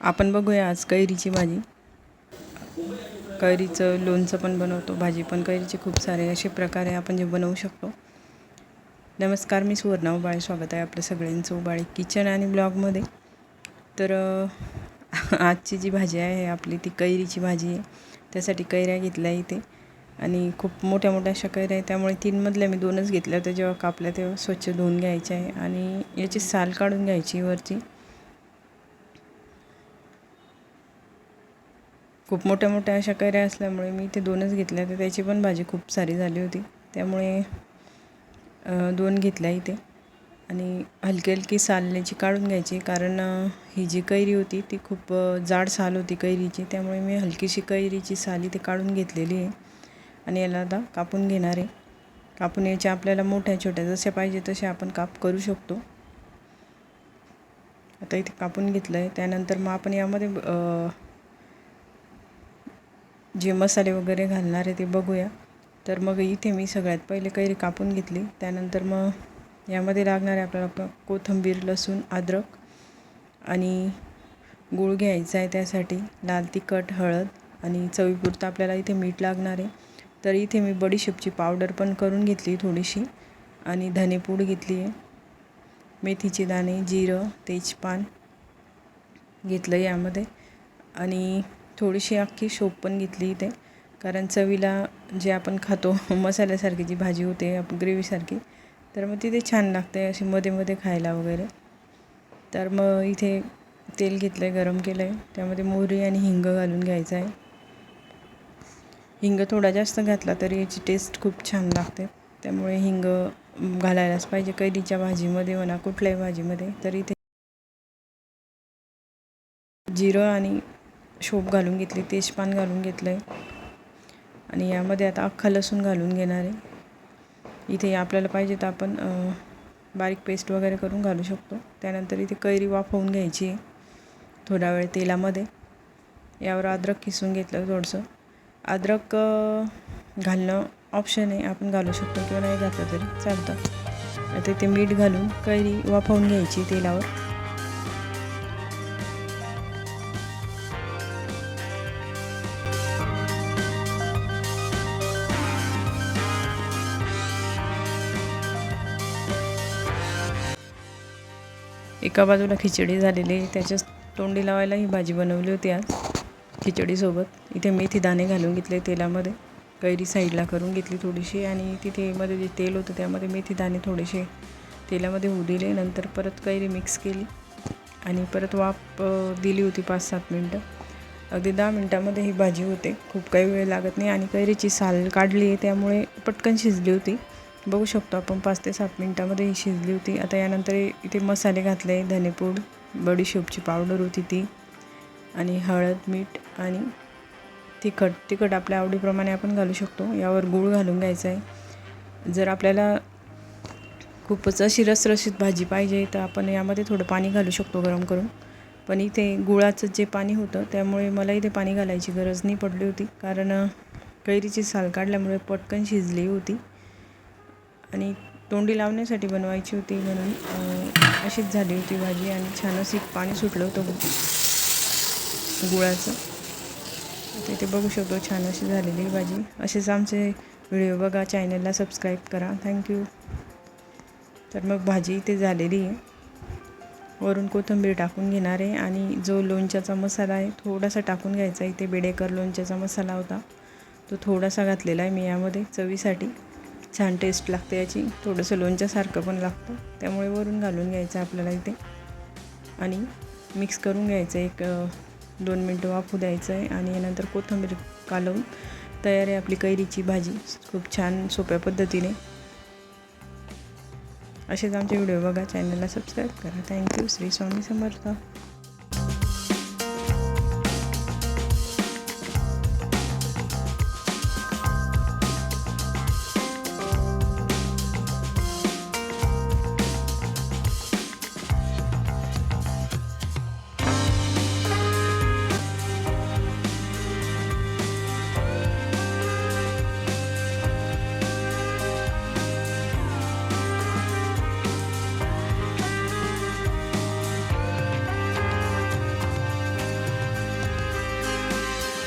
आपण बघूया आज कैरीची भाजी. कैरीचं लोणचं पण बनवतो भाजी पण कैरीचे खूप सारे असे प्रकारे आपण जे बनवू शकतो. नमस्कार मी सुवर्णा उबाळे. स्वागत आहे आपलं सगळ्यांचं उबाळे किचन आणि ब्लॉगमध्ये. तर आजची जी भाजी आहे आपली ती कैरीची भाजी आहे. त्यासाठी कैऱ्या घेतल्या इथे. आणि खूप मोठ्या मोठ्या अशा कैऱ्या आहेत. त्यामुळे तीनमधल्या मी दोनच घेतल्या होत्या. जेव्हा कापल्या तेव्हा स्वच्छ धुवून घ्यायचे आहे. आणि याची साल काढून घ्यायची वरची. खूप मोठ्या मोठ्या अशा कैऱ्या असल्यामुळे मी ते दोनच घेतल्या तर त्याची पण भाजी खूप सारी झाली होती. त्यामुळे दोन घेतल्या इथे. आणि हलकी हलकी सालण्याची काढून घ्यायची. कारण ही जी कैरी होती ती खूप जाड साल होती कैरीची. त्यामुळे मी हलकीशी कैरीची साल इथे काढून घेतलेली आहे. आणि याला आता कापून घेणार आहे. कापून याच्या आपल्याला मोठ्या छोट्या जसे पाहिजे तसे आपण काप करू शकतो. आता इथे कापून घेतलं आहे त्यानंतर मग आपण यामध्ये जे मसाले वगैरे घालणार आहे ते बघूया. तर मग इथे मी सगळ्यात पहिले कैरी कापून घेतली. त्यानंतर मग यामध्ये लागणार आहे आपल्याला कोथंबीर कोथिंबीर लसूण अद्रक आणि गूळ घ्यायचा आहे त्यासाठी. लाल तिखट हळद आणि चवीपुरतं आपल्याला इथे मीठ लागणार आहे. तर इथे मी बडीशेपची पावडर पण करून घेतली थोडीशी आणि धनेपूड घेतली आहे. मेथीचे दाणे जिरं तेजपान घेतलं यामध्ये आणि थोडीशी अख्खी शोप पण घेतली इथे. कारण चवीला जे आपण खातो मसाल्यासारखी जी भाजी होते आपण ग्रेव्हीसारखी तर मग तिथे छान लागते अशी मध्ये मध्ये खायला वगैरे. तर मग इथे तेल घेतलं आहे गरम केलं आहे त्यामध्ये मोहरी आणि हिंग घालून घ्यायचं आहे हिंग थोडा जास्त घातला तरी याची टेस्ट खूप छान लागते. त्यामुळे हिंग घालायलाच पाहिजे. कैरीच्या भाजीमध्ये म्हणा कुठल्याही भाजीमध्ये तर इथे जिरं आणि शोप घालून घेतली तेजपान घालून घेतलं आहे आणि यामध्ये आता अख्खा लसूण घालून घेणार आहे. इथे आपल्याला पाहिजे तर आपण बारीक पेस्ट वगैरे करून घालू शकतो. त्यानंतर इथे कैरी वाफवून घ्यायची आहे थोडा वेळ तेलामध्ये. यावर अद्रक किसून घेतलं थोडंसं. अद्रक घालणं ऑप्शन आहे. आपण घालू शकतो किंवा नाही घातलं तरी चालतं. आता इथे मीठ घालून कैरी वाफवून घ्यायची तेलावर. एका बाजूला खिचडी झालेली आहे. त्याच्या तोंडी लावायला ही भाजी बनवली होती आज खिचडीसोबत. इथे मेथी दाणे घालून घेतले तेलामध्ये. कैरी साईडला करून घेतली थोडीशी आणि तिथे मध्ये जे तेल होतं त्यामध्ये मेथी दाणे थोडेसे तेलामध्ये होऊ दिले. नंतर परत कैरी मिक्स केली आणि परत वाफ दिली होती पाच सात मिनटं. अगदी दहा मिनटामध्ये ही भाजी होते. खूप काही वेळ लागत नाही आणि कैरीची साल काढली आहे त्यामुळे पटकन शिजली होती. बघू शकतो आपण पाच ते सात मिनटामध्ये ही शिजली होती. आता यानंतर इथे मसाले घातले धनेपूड बडीशेपची पावडर होती ती आणि हळद मीठ आणि तिखट. तिखट आपल्या आवडीप्रमाणे आपण घालू शकतो. यावर गूळ घालून घ्यायचा आहे. जर आपल्याला खूपच अशी रसरशीत भाजी पाहिजे तर आपण यामध्ये थोडं पाणी घालू शकतो गरम करून. पण इथे गुळाचं जे पाणी होतं त्यामुळे मला इथे पाणी घालायची गरज नाही पडली होती. कारण कैरीची साल काढल्यामुळे पटकन शिजली होती. आणि तोंडी लावण्यासाठी बनवायची होती म्हणून अशीच झाली होती भाजी आणि छान अशी पाणी सुटलं होतं गुळाचं. तर इथे बघू शकतो छान अशी झालेली भाजी. असेच आमचे व्हिडिओ बघा चॅनलला सबस्क्राईब करा. थँक्यू तर मग भाजी इथे झालेली आहे. वरून कोथिंबीर टाकून घेणार आहे आणि जो लोणच्याचा मसाला आहे थोडासा टाकून घ्यायचा. इथे बेडेकर लोणच्याचा मसाला होता. तो थोडासा घातलेला आहे मी यामध्ये चवीसाठी. छान टेस्ट लागते याची. थोडंसं लोणच्यासारखं पण लागतं. त्यामुळे वरून घालून घ्यायचं आपल्याला इथे. आणि मिक्स करून घ्यायचं. एक दोन मिनटं वाफू द्यायचं आहे आणि यानंतर कोथिंबीर कालवून तयार आहे आपली कैरीची भाजी. खूप छान सोप्या पद्धतीने. असेच आमचे व्हिडिओ बघा. चॅनलला सबस्क्राईब करा. Thank you Shri Swami Samarth.